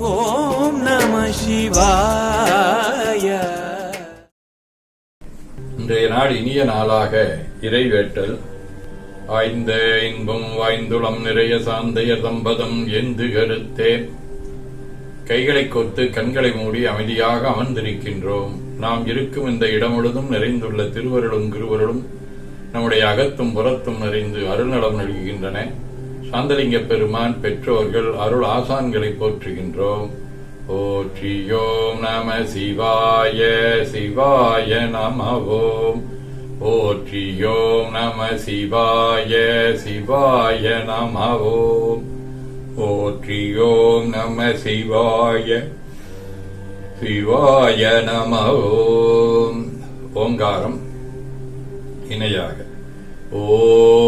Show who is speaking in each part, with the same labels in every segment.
Speaker 1: ஓம் நம சிவாய.
Speaker 2: இன்றைய நாள் இனிய நாளாக இறைவேட்டல். ஆய்ந்த இன்பம் வாய்ந்துளம் நிறைய சாந்தைய தம்பதம் எந்து கருத்தே. கைகளை கொத்து கண்களை மூடி அமைதியாக அமர்ந்திருக்கின்றோம். நாம் இருக்கும் இந்த இடம் முழுதும் நிறைந்துள்ள திருவருளும் குருவருளும் நம்முடைய அகத்தும் புறத்தும் நிறைந்து அருள்நலம் நல்கின்றன சாந்தலிங்க பெருமான் பெற்றோர்கள் அருள் ஆசான்களை போற்றுகின்றோம். போற்றியோம் நம சிவாய சிவாய நம ஓம் போற்றியோம் நம சிவாய சிவாய நம ஓம் போற்றியோம் நம சிவாய சிவாய நம ஓம் ஓங்காரம் இணையாக. ஓம்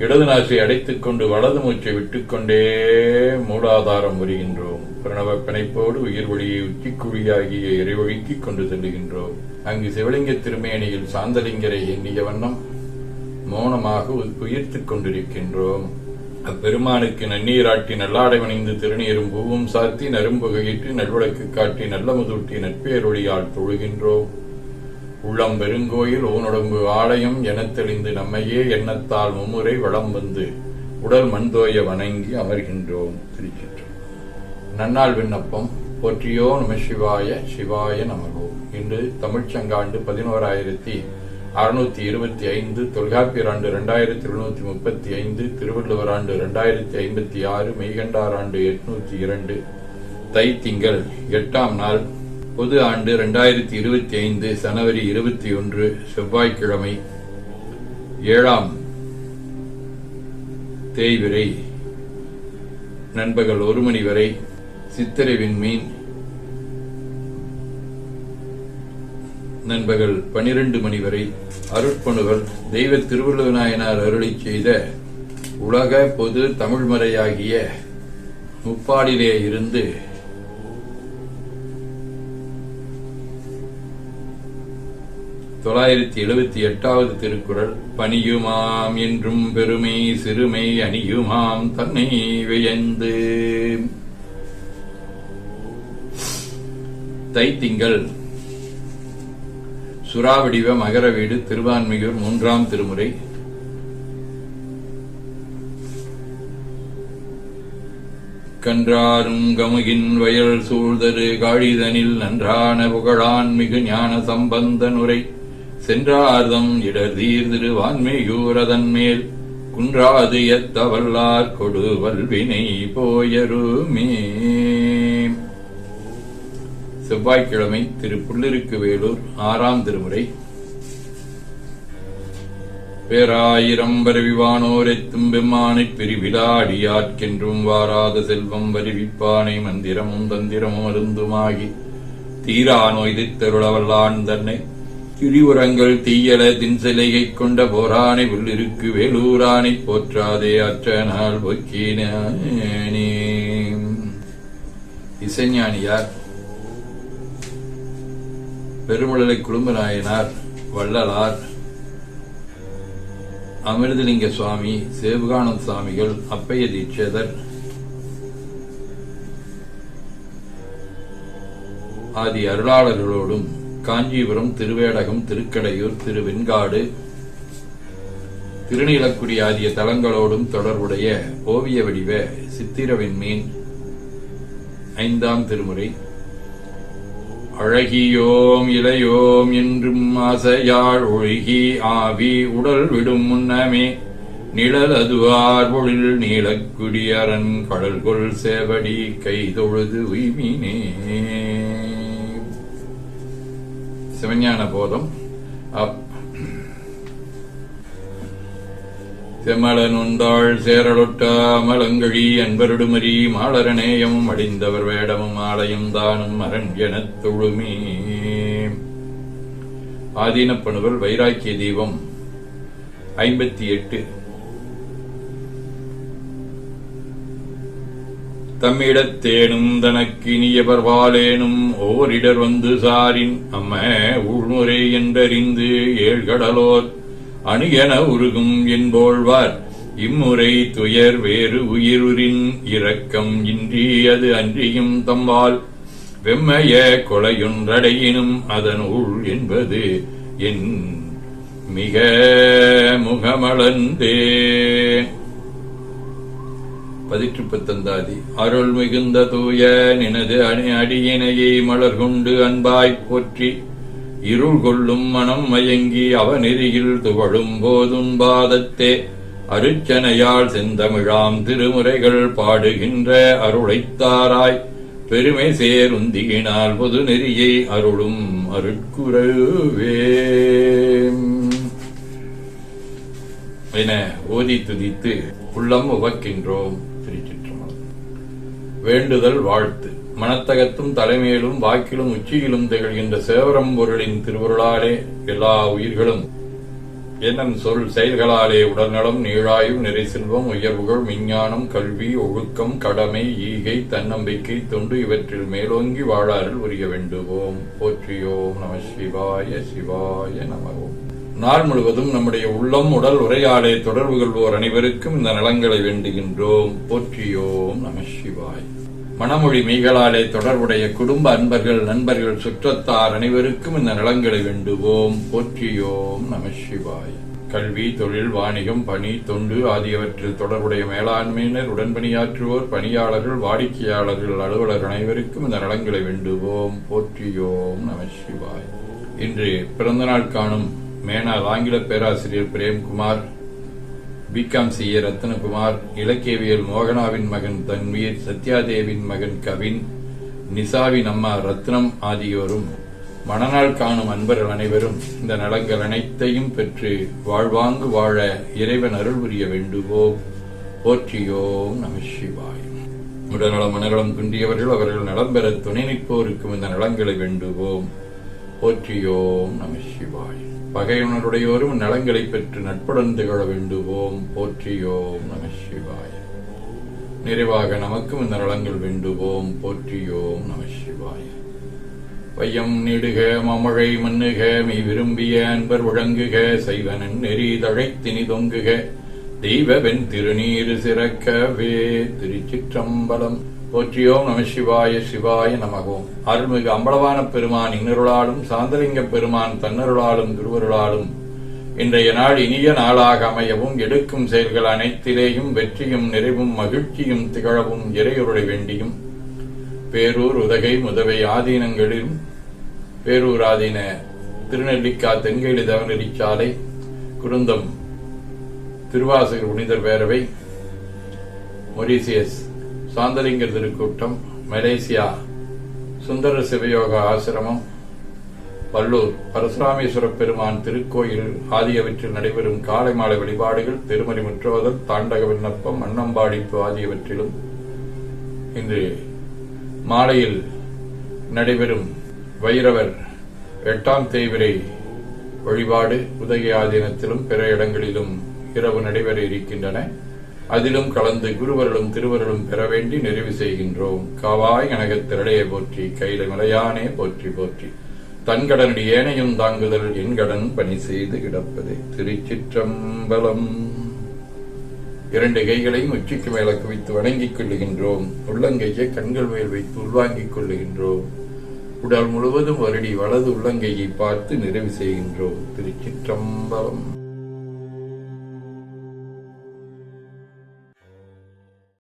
Speaker 2: இடது நாசை அடைத்துக் கொண்டு வலது மூச்சை விட்டுக்கொண்டே மூலாதாரம் வருகின்றோம். பிரணவ பிணைப்போடு உயிர் வழியை உச்சிக்குழியாகிய இறைவழிக்கு கொண்டு செல்லுகின்றோம். அங்கு சிவலிங்க திருமேனியில் சாந்தலிங்கரை எண்ணிய வண்ணம் மௌனமாக உ- உயிர்த்துக் கொண்டிருக்கின்றோம். அப்பெருமானுக்கு நன்னீராட்டி நல்லாடை வணிந்து திருநீரும் பூவும் சாத்தி நரும்புகையிட்டு நல்விளக்கு காட்டி நல்ல முதூட்டி நட்பேரொழியால் தொழுகின்றோம். உள்ளம் பெருங்கோயில் ஊனுடம்பு ஆலயம் எனத் தெளிந்து நம்மையே எண்ணத்தால் மும்முறை வளம் வந்து உடல் மண்தோய வணங்கி அமர்கின்றோம் திருச்சிற்றம் நன்னாள் விண்ணப்பம். போற்றியோ நம சிவாய சிவாய நமகோ. இன்று தமிழ்ச்சங்காண்டு பதினோராயிரத்தி அறுநூத்தி இருபத்தி ஐந்து தொல்காப்பியர் ஆண்டு இரண்டாயிரத்தி எழுநூத்தி முப்பத்தி ஐந்து திருவள்ளுவர் ஆண்டு இரண்டாயிரத்தி ஐம்பத்தி ஆறு மெய்கண்டார் ஆண்டு எட்நூத்தி இரண்டு தை திங்கள் எட்டாம் நாள் பொது ஆண்டு இரண்டாயிரத்தி இருபத்தி ஐந்து ஜனவரி இருபத்தி ஒன்று செவ்வாய்க்கிழமை ஏழாம் தேய்விரை நண்பகல் ஒரு மணி வரை சித்திரை விண்மீன் நண்பகல் பனிரெண்டு மணி வரை அருட்பணுகள் தெய்வ திருவள்ளுவ நாயனார் செய்த உலக பொது தமிழ்மறையாகிய முப்பாடிலே இருந்து தொள்ளாயிரத்தி எழுபத்தி எட்டாவது திருக்குறள் பணியுமாம் என்றும் பெருமை சிறுமை அணியுமாம் தன்னை வியந்து தைத்திங்கள் சுறாவடிவ மகர வீடு திருவான்மையூர் மூன்றாம் திருமுறை. கன்றாரும் கமுகின் வயல் சூழ்தரு காழிதனில் நன்றான புகழான் மிகு ஞான சம்பந்த நுரை சென்றார்தம் இடர் தீர்திரு திருவான்மையூரதன் மேல் குன்றாது எத்தவல்லார் கொடு வல்வினை போயருமே. செவ்வாய்க்கிழமை திரு புள்ளிருக்கு வேலூர் ஆறாம் திருமுறை. பேராயிரம் வருவிவானோரெத்தும் பெம்மானைப் பிரிவிலாடியாற்கென்றும் வாராத செல்வம் வருவிப்பானை மந்திரமும் தந்திரமும் அருந்துமாகி. தீரா நோய்தித்தருளவல்லான் தன்னை திரிவுரங்கள் தீயல தின்சிலையை கொண்ட போரானை உள்ளிருக்கு வேலூரானைப் போற்றாதே அற்ற நாள் பொக்கினே இசைஞானியார் பெருமழலை குடும்பநாயனார் வள்ளலார் அமிர்தலிங்க சுவாமி சிவகானந்த சுவாமிகள் அப்பைய தீட்சேதர் ஆதி அருளாளர்களோடும் காஞ்சிபுரம் திருவேடகம் திருக்கடையூர் திருவெண்காடு திருநீலக்குடி ஆகிய தலங்களோடும் தொடர்புடைய ஓவிய வடிவ சித்திரவின்மீன் ஐந்தாம் திருமுறை. அழகியோம் இளையோம் என்றும் ஆசையாள் ஒழுகி ஆவி உடல் விடும் முன்னமே நிழல் அதுவார் பொழில் நீலக்குடியரன் கடல்கொள் சேவடி கைதொழுது உய்மினே. சிவஞான போதம் அப். செம்மலன் உந்தாள் சேரலொட்டா அமலங்கழி அன்பருடுமரி மாளரநேயம் அடிந்தவர் வேடமும் ஆலயம் தானும் அரண் எனத் தொழுமே. ஆதீனப்பணுவல் வைராக்கிய தீபம். ஐம்பத்தி எட்டு. தம்மிடத்தேனும் தனக்கினியவர் வாழேனும் ஓரிடர் வந்து சாரின் அம்ம உள்முறை என்றறிந்து ஏழ்கடலோர் அணியன உருகும் என்போழ்வார் இம்முறை துயர் வேறு உயிருரின் இரக்கம் இன்றி அது அன்றியும் தம்பால். வெம்மைய கொலையொன்றடையினும் அதனுள் என்பது என் மிக முகமளந்தே பதிற்று பத்தந்தாதி அருள் மிகுந்த தூய நினது அணி அடியினையை மலர் கொண்டு அன்பாய்ப் போற்றி இருள் கொள்ளும் மனம் மயங்கி அவநெறியில் துவழும் போதும் பாதத்தே அருச்சனையால் செந்தமிழாம் திருமுறைகள் பாடுகின்ற அருளைத்தாராய் பெருமை சேருந்தியினால் பொது நெறியை அருளும் அருட்குறவே. என ஓதி துதித்து உள்ளம் உவக்கின்றோம். திருச்சிற்றம்பலம் வேண்டுதல் வாழ்த்து. மனத்தகத்தும் தலைமையிலும் வாக்கிலும் உச்சியிலும் திகழ்கின்ற சேவரம்பொருளின் திருவருளாலே எல்லா உயிர்களும். என்னும் சொல் செயல்களாலே உடல்நலம் நீழாயும் நிறை செல்வம் உயர்வுகள் விஞ்ஞானம் கல்வி ஒழுக்கம் கடமை ஈகை தன்னம்பிக்கை தொண்டு இவற்றில் மேலோங்கி வாழாரில் உரிய வேண்டுவோம். போற்றியோம் நம சிவாய சிவாய நமவோம் நாள் முழுவதும் நம்முடைய உள்ளம் உடல் உரையாடை தொடர்பு கொள்வோர் அனைவருக்கும் இந்த நலங்களை வேண்டுகின்றோம். போற்றியோம் நம சிவாய். மணமொழி மெய்களாலே தொடர்புடைய குடும்ப அன்பர்கள் நண்பர்கள் சுற்றத்தார் அனைவருக்கும் இந்த நலங்களை வேண்டுவோம். போற்றியோம் நம சிவாய். கல்வி தொழில் வாணிகம் பணி தொண்டு ஆகியவற்றில் தொடர்புடைய மேலாண்மையினர் உடன்பணியாற்றுவோர் பணியாளர்கள் வாடிக்கையாளர்கள் அலுவலர் அனைவருக்கும் இந்த நலங்களை வேண்டுவோம். போற்றியோம் நம சிவாய். இன்று பிறந்தநாள் காணும் மேனாள் ஆங்கில பேராசிரியர் Premkumar B Com C. A. Ratnakumar இலக்கியவியல் மோகனாவின் மகன் தன்வீர் சத்யாதேவின் மகன் கவின் நிசாவின் அம்மா ரத்னம் ஆகியோரும் மணநாள் காணும் அன்பர்கள் அனைவரும் இந்த நலங்கள் அனைத்தையும் பெற்று வாழ்வாங்கு வாழ இறைவன் அருள் புரிய வேண்டுவோம். போற்றியோம் நம சிவாய். உடல்நலம் மனநலம் குன்றியவர்கள் அவர்கள் நலம் பெற துணை நிற்போருக்கும் இந்த நலங்களை வேண்டுவோம். போற்றியோம் நம சிவாய். பகையுணருடையோரும் நலங்களை பெற்று நட்புடன் திகழ வேண்டுவோம். போற்றியோம் நம சிவாய. நிறைவாக நமக்கும் இந்த நலங்கள் வேண்டுவோம். போற்றியோம் நம சிவாய. வையம் நீடுக மமழை மண்ணுக மெய் விரும்பிய அன்பர் விளங்குக செய்வனன் நெறி தழைத்தினி தொங்குக. தெய்வ வெண் திருநீர் சிறக்கவே திருச்சிற்றம்பலம். போற்றியோம் நம சிவாய சிவாய நமகோம் அருள்மிகு அம்பலவான பெருமான் இன்னருளாலும் சாந்தலிங்க பெருமான் தன்னருளாலும் திருவருளாலும். இன்றைய நாள் இனிய நாளாக அமையவும் எடுக்கும் செயல்கள் அனைத்திலேயும் வெற்றியும் நிறைவும் மகிழ்ச்சியும் திகழவும் இறையுருளை வேண்டியும். பேரூர் உதகை முதவை ஆதீனங்களிலும் பேரூர் ஆதீன திருநெல்லிக்கா தென்கேலி தவநெறிச்சாலை குருந்தம் திருவாசகர் புனிதர் பேரவை மொரீசியஸ் சாந்தலிங்கர் திருக்கூட்டம் மலேசியா சுந்தர சிவயோக ஆசிரமம் வல்லூர் பரசுராமேஸ்வர பெருமான் திருக்கோயில் ஆகியவற்றில் நடைபெறும் காலை மாலை வழிபாடுகள் திருமறை முற்றோதல் தாண்டக விண்ணப்பம் அன்னம்பாடிப்பு ஆகியவற்றிலும் இன்று மாலையில் நடைபெறும் வைரவர் எட்டாம் தேய்விரை வழிபாடு உதய ஆதீனத்திலும் பிற இடங்களிலும் இரவு நடைபெற இருக்கின்றன. அதிலும் கலந்து குருவர்களும் திருவருளும் பெற வேண்டி நிறைவு செய்கின்றோம். காவாய் கனகத் திரளையை போற்றி கையில மலையானே போற்றி போற்றி. தன்கடனடி ஏனையும் தாங்குதல் என் கடன் பணி செய்து கிடப்பது. திருச்சிற்றம்பலம். இரண்டு கைகளையும் உச்சிக்கு மேல குவித்து வணங்கிக் கொள்ளுகின்றோம். உள்ளங்கையை கண்கள் மேல் வைத்து உள்வாங்கிக் கொள்ளுகின்றோம். உடல் முழுவதும் வருடி வலது உள்ளங்கையை பார்த்து நிறைவு செய்கின்றோம். திருச்சிற்றம்பலம்.